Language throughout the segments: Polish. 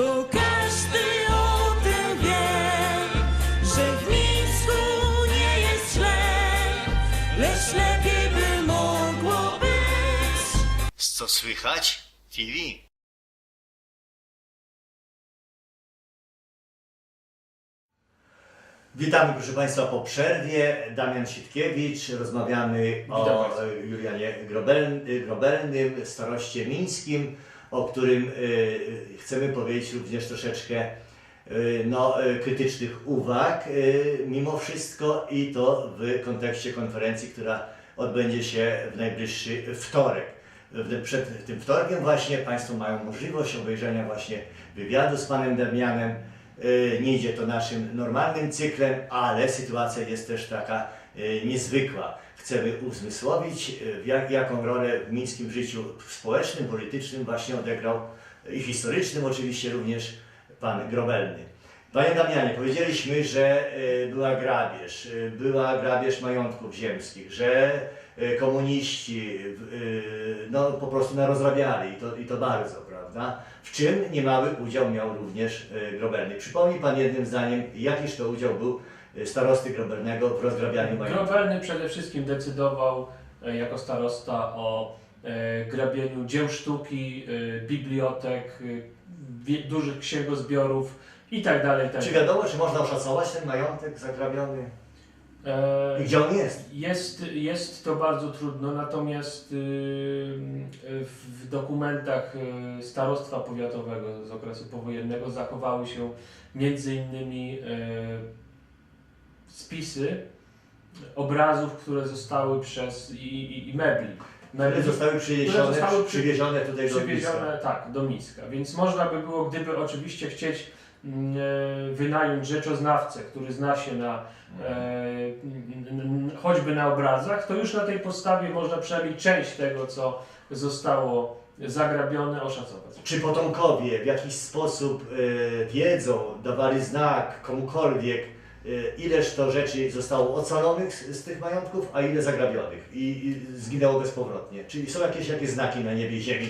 bo każdy o tym wie, że w Mińsku nie jest źle, lecz lepiej by mogło być. Co słychać? TV. Witamy proszę Państwa po przerwie. Damian Sitkiewicz. Rozmawiamy Witam o państwa. Julianie Grobel, Grobelnym, staroście mińskim, o którym e, chcemy powiedzieć również troszeczkę e, no, krytycznych uwag, mimo wszystko i to w kontekście konferencji, która odbędzie się w najbliższy wtorek. Przed tym wtorkiem właśnie Państwo mają możliwość obejrzenia właśnie wywiadu z Panem Damianem. Nie idzie to naszym normalnym cyklem, ale sytuacja jest też taka niezwykła. Chcemy uzmysłowić, e, jak, jaką rolę w mińskim życiu społecznym, politycznym właśnie odegrał e, i historycznym oczywiście również Pan Grobelny. Panie Damianie, powiedzieliśmy, że e, była grabież, e, była grabież majątków ziemskich, że e, komuniści e, no, po prostu narozrabiali i to, i to bardzo, prawda? W czym niemały udział miał również e, Grobelny. Przypomnij Pan jednym zdaniem, jakiż to udział był e, starosty Grobelnego w rozgrabianiu majątków. Grobelny przede wszystkim decydował e, jako starosta o e, grabieniu dzieł sztuki, bibliotek, dużych księgozbiorów i tak dalej. Tak Czy wiadomo, czy można oszacować ten majątek zagrabiony? E, I gdzie on jest? Jest, jest to bardzo trudno, natomiast y, y, w dokumentach y, starostwa powiatowego z okresu powojennego zachowały się między innymi y, spisy obrazów, które zostały przez i, i, i mebli. Które zostały przywiezione, zostały przy- przywiezione tutaj do Bliska. przywiezione tak, do Mińska. Więc można by było, gdyby oczywiście chcieć mm, e, wynająć rzeczoznawcę, który zna się na e, choćby na obrazach, to już na tej podstawie można przynajmniej część tego, co zostało zagrabione, oszacować. Czy potomkowie w jakiś sposób e, wiedzą, dawali znak komukolwiek, ileż to rzeczy zostało ocalonych z, z tych majątków, a ile zagrabionych i, i zginęło bezpowrotnie? Czyli są jakieś, jakieś znaki na niebie i ziemi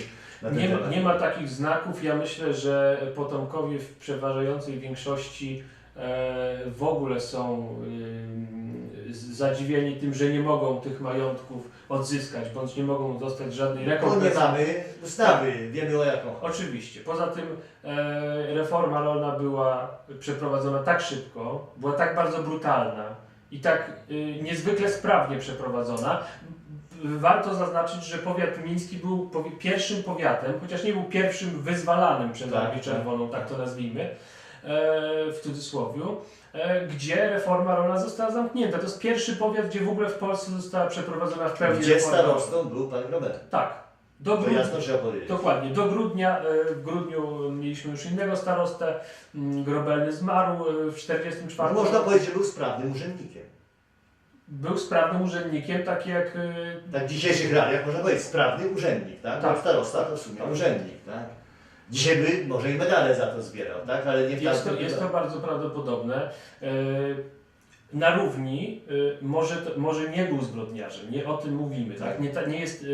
Nie, temat? nie ma takich znaków. Ja myślę, że potomkowie w przeważającej większości e, w ogóle są y, zadziwieni tym, że nie mogą tych majątków odzyskać, bądź nie mogą dostać żadnej nie rekompensaty. mamy ustawy, wiemy o jaką. Oczywiście. Poza tym e, reforma rolna była przeprowadzona tak szybko, była tak bardzo brutalna i tak y, niezwykle sprawnie przeprowadzona. Warto zaznaczyć, że powiat miński był powi- pierwszym powiatem, chociaż nie był pierwszym wyzwalanym przez Tak, Armię tak. Czerwoną, tak to nazwijmy, e, w cudzysłowiu, e, gdzie reforma rolna została zamknięta. To jest pierwszy powiat, gdzie w ogóle w Polsce została przeprowadzona w pełni Gdzie reforma starostą był pan Robert. Tak. Do To grudnia- jasno trzeba powiedzieć. Dokładnie. Do grudnia, e, w grudniu mieliśmy już innego starostę. mm, Grobelny zmarł e, w 44. Można powiedzieć, że był sprawnym urzędnikiem. Był sprawnym urzędnikiem, tak jak e, Tak w dzisiejszych realiach można powiedzieć sprawny urzędnik, tak? Tak. Bo starosta to w sumie urzędnik, tak? Dzisiaj by może i medale za to zbierał, tak? Ale nie w jest to, jest to bardzo prawdopodobne. E, Na równi e, może, może nie był zbrodniarzem, nie o tym mówimy, tak? Tak. Nie, ta, nie, jest,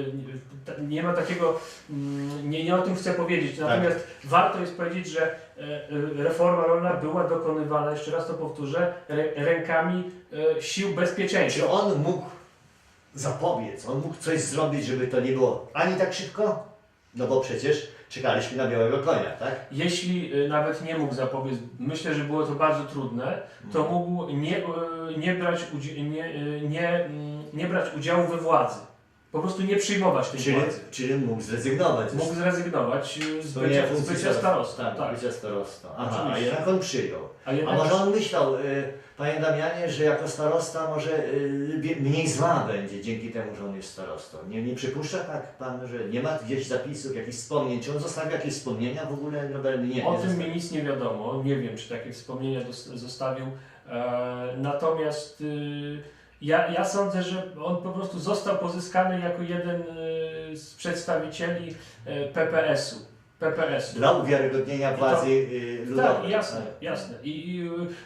e, nie, ma takiego, mm, nie, nie o tym chcę powiedzieć, Tak. natomiast warto jest powiedzieć, że reforma rolna była dokonywana, jeszcze raz to powtórzę, rę- rękami sił bezpieczeństwa. Czy on mógł zapobiec, on mógł coś zrobić, żeby to nie było ani tak szybko? No bo przecież czekaliśmy na białego konia, tak? Jeśli y, nawet nie mógł zapobiec, myślę, że było to bardzo trudne, to mógł nie, y, nie, brać, nie, y, nie, mm, nie brać udziału we władzy. Po prostu nie przyjmować tej Czyli, władzy. czyli mógł zrezygnować. Mógł zrezygnować y, z Spełnienia bycia, z bycia starostą. Tak, Tak. bycia starostą. Aha, a Oczywiście. jednak on przyjął. A A jednak może on myślał, y, panie Damianie, że jako starosta może y, mniej zła będzie dzięki temu, że on jest starostą. Nie, nie przypuszcza tak pan, że nie ma gdzieś zapisów, jakichś wspomnień? Czy on zostawia jakieś wspomnienia w ogóle? Robert? Nie, o nie tym zostawia. mi nic nie wiadomo. Nie wiem, czy takie wspomnienia dos- zostawił. E, natomiast y, ja, ja sądzę, że on po prostu został pozyskany jako jeden y, z przedstawicieli e, PPS-u. PPS-u. Dla uwiarygodnienia władzy y, ludowej. Tak, jasne, jasne. I,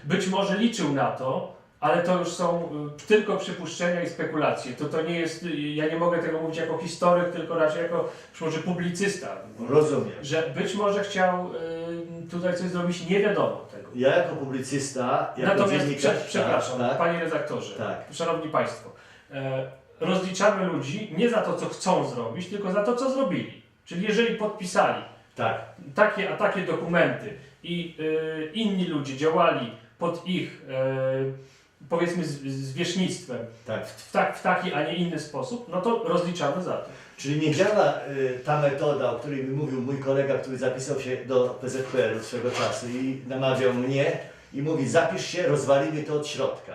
y, być może liczył na to, ale to już są y, tylko przypuszczenia i spekulacje. To, to nie jest, y, ja nie mogę tego mówić jako historyk, tylko raczej jako może publicysta. Rozumiem. Że być może chciał y, tutaj coś zrobić, nie wiadomo tego. Ja jako publicysta, jako Natomiast, dziennikarz... prze, przepraszam, tak, tak, panie redaktorze, Tak. szanowni państwo, e, rozliczamy ludzi nie za to, co chcą zrobić, tylko za to, co zrobili. Czyli jeżeli podpisali tak, takie, a takie dokumenty i y, inni ludzie działali pod ich, y, powiedzmy, z- zwierzchnictwem tak. w, w, tak, w taki, a nie inny sposób, no to rozliczamy za to. Czyli nie działa y, ta metoda, o której mi mówił mój kolega, który zapisał się do PZPR-u swego czasu i namawiał mnie i mówi zapisz się, rozwalimy to od środka.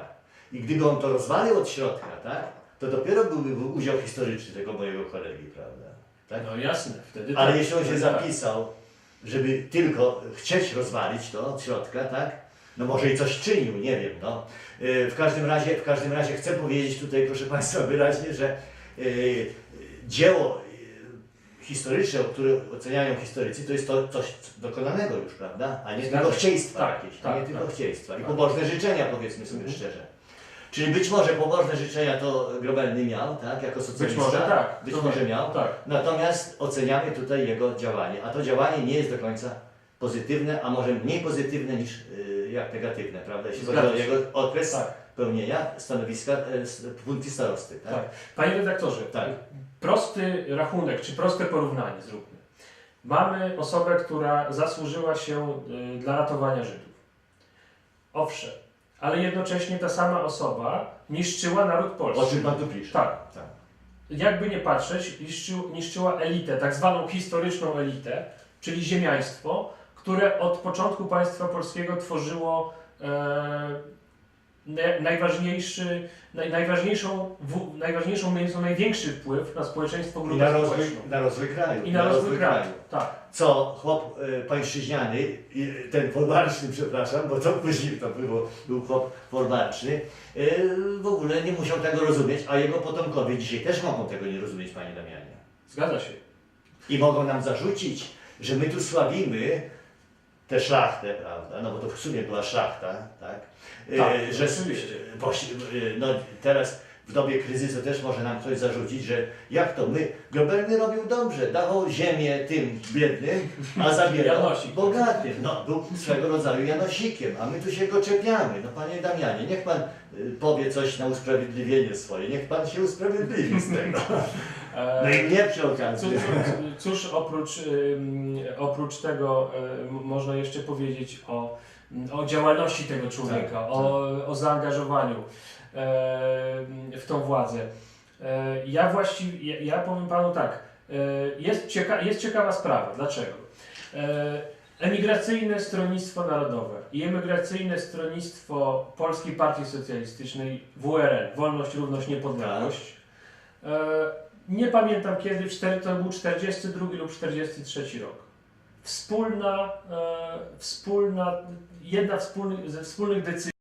I gdyby on to rozwalił od środka, tak, to dopiero byłby był udział historyczny tego mojego kolegi, prawda? Tak? No jasne, wtedy Ale tak, jeśli on się tak. zapisał, żeby tylko chcieć rozwalić to od środka, tak? No może i coś czynił, nie wiem, no. Yy, W każdym razie, w każdym razie chcę powiedzieć tutaj, proszę Państwa, wyraźnie, że yy, dzieło yy, historyczne, które oceniają historycy, to jest to coś dokonanego już, prawda? A nie Zgadza tylko chcieństwa Tak, jakieś, a tak, nie tylko tak. chcieństwa. I Tak. pobożne życzenia, powiedzmy sobie Mhm. szczerze. Czyli być może pobożne życzenia to Grobelny miał, tak? Jako Być socjalista. może tak. Być może tak, miał. Tak. Natomiast oceniamy tutaj jego działanie, a to działanie nie jest do końca pozytywne, a może mniej pozytywne niż y, jak negatywne, prawda? Jeśli chodzi o jego okres Tak. pełnienia stanowiska funkcji starosty. Tak? Tak. Panie redaktorze, Tak. prosty rachunek, czy proste porównanie zróbmy. Mamy osobę, która zasłużyła się y, dla ratowania Żydów. Owszem, ale jednocześnie ta sama osoba niszczyła naród O polski. czym Pan tu pisze? Tak. tak. jakby nie patrzeć, niszczył, niszczyła elitę, tak zwaną historyczną elitę, czyli ziemiaństwo, które od początku państwa polskiego tworzyło e, na- najważniejszy, naj, najważniejszą, w, najważniejszą, mięso największy wpływ na społeczeństwo I grupę na rozwój, na rozwój kraju. I na rozwój kraju. Tak. Co chłop y, pańszczyźniany, i ten folwarczny, przepraszam, bo to później to było, był chłop folwarczny, y, w ogóle nie musiał tego rozumieć, a jego potomkowie dzisiaj też mogą tego nie rozumieć, Panie Damianie. Zgadza się. I mogą nam zarzucić, że my tu słabimy tę szlachtę, prawda? No bo to w sumie była szlachta, tak? Tak, E, że oczywiście. właśnie, e, no teraz w dobie kryzysu też może nam ktoś zarzucić, że jak to my, Grobelny robił dobrze, dawał ziemię tym biednym, a zabierał Janosik. bogatym. No, był swego rodzaju Janosikiem, a my tu się go czepiamy. No panie Damianie, niech pan y, powie coś na usprawiedliwienie swoje, niech pan się usprawiedliwi z tego. E, No i mnie przy okazji. Cóż, cóż, oprócz, oprócz tego ym, można jeszcze powiedzieć o, o działalności tego człowieka, Tak, o, o zaangażowaniu ym, w tą władzę. E, Ja właściwie, ja, ja powiem Panu tak, e, jest, cieka, jest ciekawa sprawa. Dlaczego? E, Emigracyjne Stronnictwo Narodowe i emigracyjne Stronnictwo Polskiej Partii Socjalistycznej WRN, Wolność, Równość, Niepodległość, e, nie pamiętam kiedy, to był 42 lub 43 rok. Wspólna, e, wspólna jedna wspólny, ze wspólnych decyzji